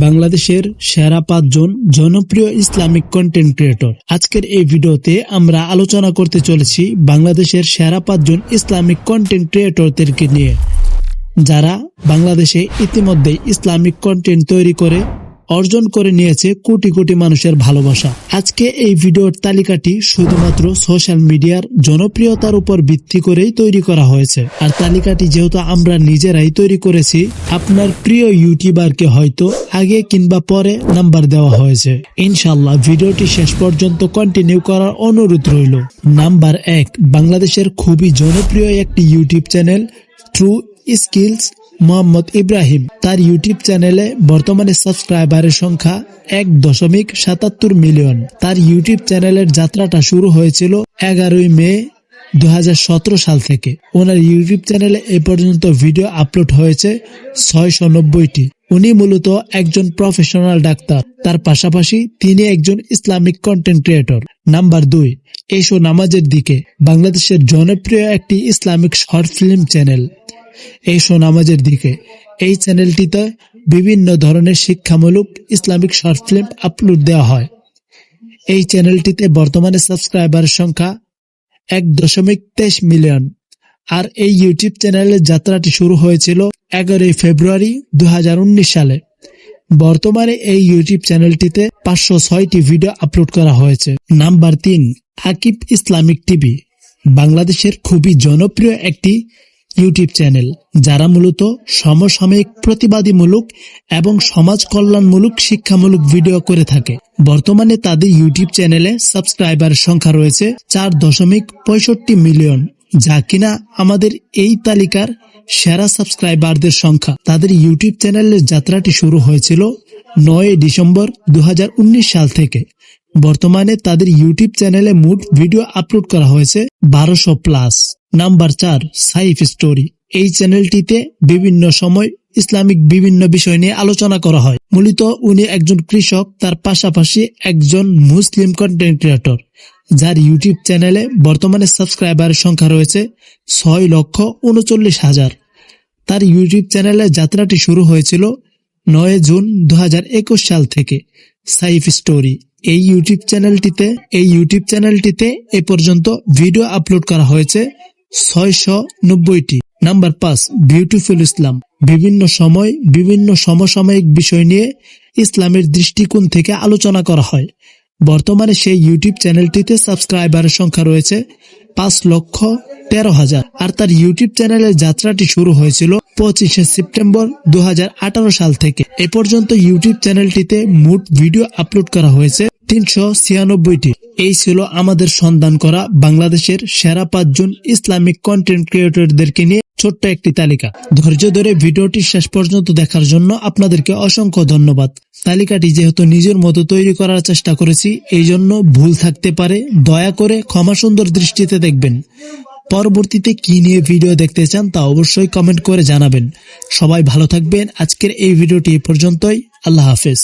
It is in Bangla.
বাংলাদেশের সেরা পাঁচজন জনপ্রিয় ইসলামিক কন্টেন্ট ক্রিয়েটর আজকের এই ভিডিওতে আমরা আলোচনা করতে চলেছি বাংলাদেশের সেরা পাঁচজন ইসলামিক কন্টেন্ট ক্রিয়েটরদেরকে নিয়ে। যারা বাংলাদেশে ইতিমধ্যে ইসলামিক কন্টেন্ট তৈরি করে অর্জন করে নিয়েছে কোটি কোটি মানুষের ভালোবাসা। আজকে এই ভিডিওর তালিকাটি শুধুমাত্র সোশ্যাল মিডিয়ার জনপ্রিয়তার উপর ভিত্তি করেই তৈরি করা হয়েছে। আর তালিকাটি যেহেতু আমরা নিজেরাই তৈরি করেছি, আপনার প্রিয় ইউটিউবারকে হয়তো আগে কিংবা পরে নাম্বার দেওয়া হয়েছে। ইনশাল্লাহ ভিডিওটি শেষ পর্যন্ত কন্টিনিউ করার অনুরোধ রইল। নাম্বার এক, বাংলাদেশের খুবই জনপ্রিয় একটি YouTube channel true skills Mohammad Ibrahim. তার ইউটিউব চ্যানেলে বর্তমানে সাবস্ক্রাইবারের সংখ্যা এক দশমিক সাতাত্তর মিলিয়ন। তার ইউটিউব চ্যানেলের যাত্রাটা শুরু হয়েছিল এগারোই মে দুহাজার সতেরো সাল থেকে। ওনার ইউটিউব চ্যানেলে এ পর্যন্ত ভিডিও আপলোড হয়েছে ছয়শো নব্বইটি। উনি মূলত একজন প্রফেশনাল ডাক্তার। তার পাশাপাশি তিনি একজন ইসলামিক কন্টেন্ট ক্রিয়েটর। নাম্বার দুই, এসো নামাজের দিকে। বাংলাদেশের জনপ্রিয় একটি ইসলামিক শর্ট ফিল্ম চ্যানেল। এসো নামাজের দিকে। এই চ্যানেলটিতে বিভিন্ন ধরনের শিক্ষামূলক ইসলামিক শর্ট ফিল্ম আপলোড দেওয়া হয়। এই চ্যানেলটিতে বর্তমানে সাবস্ক্রাইবারের সংখ্যা এক দশমিক তেইশ মিলিয়ন। আর এই ইউটিউব চ্যানেলের যাত্রাটি শুরু হয়েছিল এগারোই ফেব্রুয়ারি দু হাজার উনিশ সালে। বর্তমানে এই ইউটিউব চ্যানেলটিতে পাঁচশো ছয়টি ভিডিও আপলোড করা হয়েছে। নাম্বার তিন, আকিব ইসলামিক টিভি। বাংলাদেশের খুবই জনপ্রিয় একটি ইউটিউব চ্যানেল, যারা মূলত সমসাময়িক প্রতিবাদীমূলক এবং সমাজ কল্যাণমূলক শিক্ষামূলক ভিডিও করে থাকে। বর্তমানে তাদের ইউটিউব চ্যানেলে সাবস্ক্রাইবারের সংখ্যা রয়েছে চার দশমিক পঁয়ষট্টি মিলিয়ন, যা কিনা আমাদের এই তালিকার সেরা সাবস্ক্রাইবারদের সংখ্যা। তাদের ইউটিউব চ্যানেলের যাত্রাটি শুরু হয়েছিল নয় ডিসেম্বর দু হাজার উনিশ সাল থেকে। বর্তমানে তাদের ইউটিউব চ্যানেলে মোট ভিডিও আপলোড করা হয়েছে বারোশো প্লাস। নাম্বার চার, সাইফ স্টোরি। এই চ্যানেলটিতে বিভিন্ন সময় ইসলামিক বিভিন্ন বিষয় নিয়ে আলোচনা করা হয়। মূলত উনি একজন কৃষক, তার পাশাপাশি একজন মুসলিম কন্টেন্ট ক্রিয়েটর যার ইউটিউব চ্যানেলে বর্তমানে সাবস্ক্রাইবারের সংখ্যা রয়েছে ছয় লক্ষ উনচল্লিশ হাজার। তার ইউটিউব চ্যানেলে যাত্রাটি শুরু হয়েছিল নয় জুন দু হাজার একুশ সাল থেকে। সাইফ স্টোরি। এই ইউটিউব চ্যানেলটিতে, এই ইউটিউব চ্যানেলটিতে এ পর্যন্ত ভিডিও আপলোড করা হয়েছে ছয়শো নব্বইটি নাম্বার পাঁচ, বিউটিফুল ইসলাম। বিভিন্ন সময় বিভিন্ন সমসাময়িক বিষয় নিয়ে ইসলামের দৃষ্টিকোণ থেকে আলোচনা করা হয়। বর্তমানে সেই ইউটিউব চ্যানেলটিতে সাবস্ক্রাইবারের সংখ্যা রয়েছে পাঁচ লক্ষ তেরো হাজার। আর তার ইউটিউব চ্যানেলের যাত্রাটি শুরু হয়েছিল পঁচিশে সেপ্টেম্বর দু হাজার আঠারো সাল থেকে। এ পর্যন্ত ইউটিউব চ্যানেলটিতে মোট ভিডিও আপলোড করা হয়েছে তিনশো ছিয়ানব্বইটি। এই ছিল আমাদের সন্ধান করা বাংলাদেশের সেরা পাঁচজন ইসলামিক কন্টেন্ট ক্রিয়েটরদেরকে নিয়ে ছোট্ট একটি তালিকা। ধৈর্য ধরে ভিডিওটি শেষ পর্যন্ত দেখার জন্য আপনাদেরকে অসংখ্য ধন্যবাদ। তালিকাটি যেহেতু নিজের মতো তৈরি করার চেষ্টা করেছি, এই জন্য ভুল থাকতে পারে, দয়া করে ক্ষমা সুন্দর দৃষ্টিতে দেখবেন। পরবর্তীতে কি নিয়ে ভিডিও দেখতে চান তা অবশ্যই কমেন্ট করে জানাবেন। সবাই ভালো থাকবেন, আজকের এই ভিডিওটি পর্যন্তই, আল্লাহ হাফেজ।